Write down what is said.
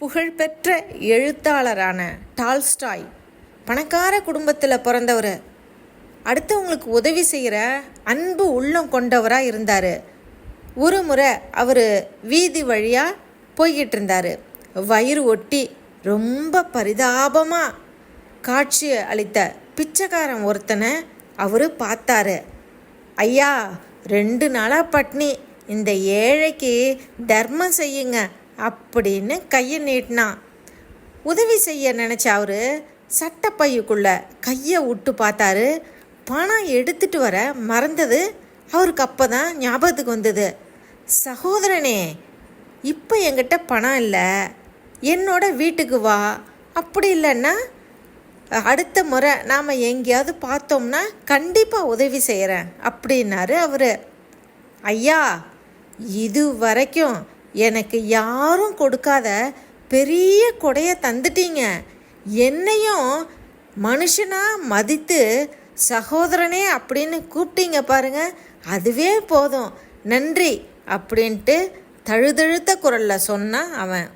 புகழ்பெற்ற எழுத்தாளரான டால்ஸ்டாய் பணக்கார குடும்பத்தில் பிறந்தவர். அடுத்தவங்களுக்கு உதவி செய்கிற அன்பு உள்ளம் கொண்டவராக இருந்தார். ஒரு முறை அவர் வீதி வழியாக போய்கிட்டு இருந்தார். வயிறு ஒட்டி ரொம்ப பரிதாபமாக காட்சி அளித்த பிச்சைக்காரன் ஒருத்தனை அவர் பார்த்தாரு. ஐயா ரெண்டு நாளாக பட்னி இந்த ஏழைக்கு தர்மம் செய்யுங்க. அப்படின்னு கையை நீட்டினான் உதவி செய்ய நினச்ச அவர் சட்டப்பையுக்குள்ள கையை விட்டு பார்த்தாரு. பணம் எடுத்துட்டு வர மறந்தது அவருக்கு அப்போ தான் ஞாபகத்துக்கு வந்தது. சகோதரனே இப்போ என்கிட்ட பணம் இல்லை. என்னோட வீட்டுக்கு வா. அப்படி இல்லைன்னா அடுத்த முறை நாம் எங்கேயாவது பார்த்தோம்னா கண்டிப்பாக உதவி செய்கிறேன் அப்படின்னாரு அவர். ஐயா இது வரைக்கும் எனக்கு யாரும் கொடுக்காத பெரிய கொடையை தந்துட்டீங்க. என்னையும் மனுஷனாக மதித்து சகோதரனே அப்படின்னு கூப்பிட்டீங்க பாருங்க. அதுவே போதும். நன்றி அப்படின்ட்டு தழுதழுத்த குரலில் சொன்னான் அவன்.